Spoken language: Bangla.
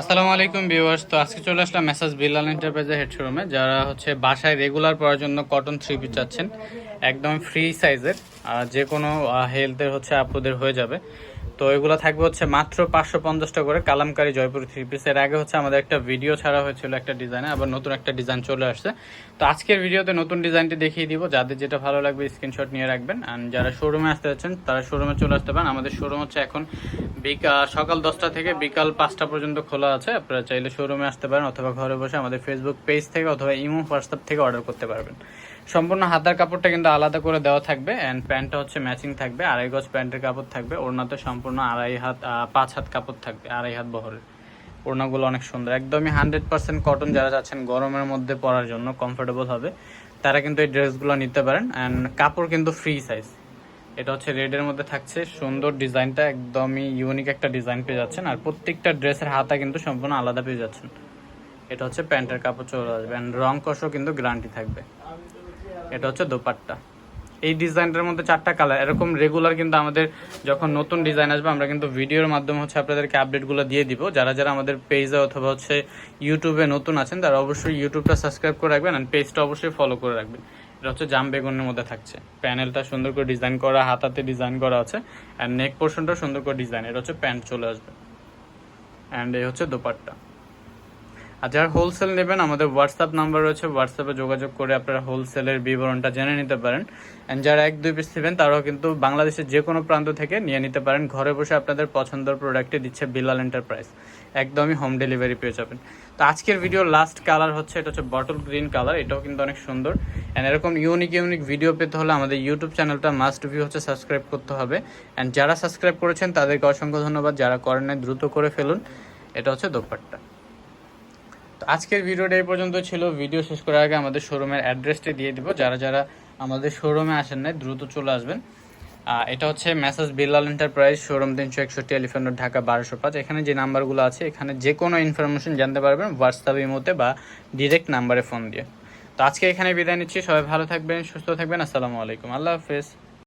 আসসালামু আলাইকুম ভিউয়ার্স। তো আজকে চলে আসলাম মেসাজ বিল্লাল এন্টারপ্রাইজের হেড শোরুমে, যারা হচ্ছে বাসায় রেগুলার পরার জন্য কটন থ্রি পিস চাচ্ছেন। একদম ফ্রি সাইজের আর যে কোনো হেলথের হচ্ছে আপুদের হয়ে যাবে। তো এগুলো থাকবে হচ্ছে মাত্র পাঁচশো পঞ্চাশটা করে কালামকারি জয়পুর থ্রি পিস এর আগে হচ্ছে আমাদের একটা ভিডিও ছাড়া হয়েছিল একটা ডিজাইনে আবার নতুন একটা ডিজাইন চলে আসছে। তো আজকের ভিডিওতে নতুন ডিজাইনটি দেখিয়ে দিব। যাদের যেটা ভালো লাগবে স্ক্রিনশট নিয়ে রাখবেন। অ্যান্ড যারা শোরুমে আসতে যাচ্ছেন, তারা শোরুমে চলে আসতে পারেন। আমাদের শোরুম হচ্ছে এখন বিকাল সকাল দশটা থেকে বিকাল পাঁচটা পর্যন্ত খোলা আছে। আপনারা চাইলে শোরুমে আসতে পারেন অথবা ঘরে বসে আমাদের ফেসবুক পেজ থেকে অথবা ইমো হোয়াটসঅ্যাপ থেকে অর্ডার করতে পারবেন। সম্পূর্ণ হাতার কাপড়টা কিন্তু আলাদা করে দেওয়া থাকবে। অ্যান্ড প্যান্টটা হচ্ছে ম্যাচিং থাকবে। আড়াই গজ প্যান্টের কাপড় থাকবে। ওড়নাতে সম্পূর্ণ আড়াই হাত পাঁচ হাত কাপড় থাকবে, আড়াই হাত বহরের। ওড়নাগুলো অনেক সুন্দর। একদমই হান্ড্রেড পার্সেন্ট কটন যারা চাচ্ছেন গরমের মধ্যে পরার জন্য কমফোর্টেবল হবে, তারা কিন্তু এই ড্রেসগুলো নিতে পারেন। অ্যান্ড কাপড় কিন্তু ফ্রি সাইজ এটা হচ্ছে রেডের মধ্যে থাকছে। সুন্দর ডিজাইনটা, একদমই ইউনিক একটা ডিজাইন পেয়ে যাচ্ছেন। আর প্রত্যেকটা ড্রেসের হাতা কিন্তু সম্পূর্ণ আলাদা পেয়ে যাচ্ছেন। এটা হচ্ছে প্যান্টের কাপড় চলে আসবে। অ্যান্ড রং কষও কিন্তু গ্যারান্টি থাকবে। এটা হচ্ছে দোপাট্টা। এই ডিজাইনটার মধ্যে চারটা কালার এরকম রেগুলার কিন্তু আমাদের যখন নতুন ডিজাইন আসবে, আমরা কিন্তু ভিডিওর মাধ্যমে হচ্ছে আপনাদেরকে আপডেটগুলো দিয়ে দিব। যারা যারা আমাদের পেজে অথবা হচ্ছে ইউটিউবে নতুন আছেন, তারা অবশ্যই ইউটিউবটা সাবস্ক্রাইব করে রাখবেন আর পেজটা অবশ্যই ফলো করে রাখবেন। এটা হচ্ছে জাম বেগুনের মধ্যে থাকছে। প্যানেলটা সুন্দর করে ডিজাইন করা, হাতাতে ডিজাইন করা আছে অ্যান্ড নেক পোর্শনটা সুন্দর করে ডিজাইন এটা হচ্ছে প্যান্ট চলে আসবে। অ্যান্ড এই হচ্ছে দোপাট্টা। আর যারা হোলসেল নেবেন, আমাদের হোয়াটসঅ্যাপ নাম্বার রয়েছে। হোয়াটসঅ্যাপে যোগাযোগ করে আপনারা হোলসেলের বিবরণটা জেনে নিতে পারেন। অ্যান্ড যারা এক, দুই পিস নেবেন, তারাও কিন্তু বাংলাদেশের যে কোনো প্রান্ত থেকে নিয়ে নিতে পারেন। ঘরে বসে আপনাদের পছন্দের প্রোডাক্টে দিচ্ছে বিলাল এন্টারপ্রাইজ একদমই হোম ডেলিভারি পেয়ে যাবেন। তো আজকের ভিডিও লাস্ট কালার হচ্ছে, এটা হচ্ছে বটল গ্রিন কালার এটাও কিন্তু অনেক সুন্দর। অ্যান্ড এরকম ইউনিক ইউনিক ভিডিও পেতে হলে আমাদের ইউটিউব চ্যানেলটা মাস্ট ভিউ হচ্ছে সাবস্ক্রাইব করতে হবে। অ্যান্ড যারা সাবস্ক্রাইব করেছেন, তাদেরকে অসংখ্য ধন্যবাদ। যারা করেন দ্রুত করে ফেলুন। এটা হচ্ছে দোপাট্টা। তো আজকের ভিডিওটা এই পর্যন্ত ছিল। ভিডিও শেষ করার আগে আমাদের শোরুমের অ্যাড্রেসটি দিয়ে দিব। যারা যারা আমাদের শোরুমে আসেন নাই, দ্রুত চলে আসবেন। এটা হচ্ছে মেসাজ বিল্লাল এন্টারপ্রাইজ, শোরুম তিনশো একষট্টি এলিফেন্ট ঢাকা বারোশো পাঁচ। এখানে যে নাম্বারগুলো আছে, এখানে যে কোনো ইনফরমেশন জানতে পারবেন হোয়াটসঅ্যাপ ইমোতে বা ডিরেক্ট নাম্বারে ফোন দিয়ে। তো আজকে এখানে বিদায় নিচ্ছি। সবাই ভালো থাকবেন, সুস্থ থাকবেন। আসসালামু আলাইকুম। আল্লাহ হাফেজ।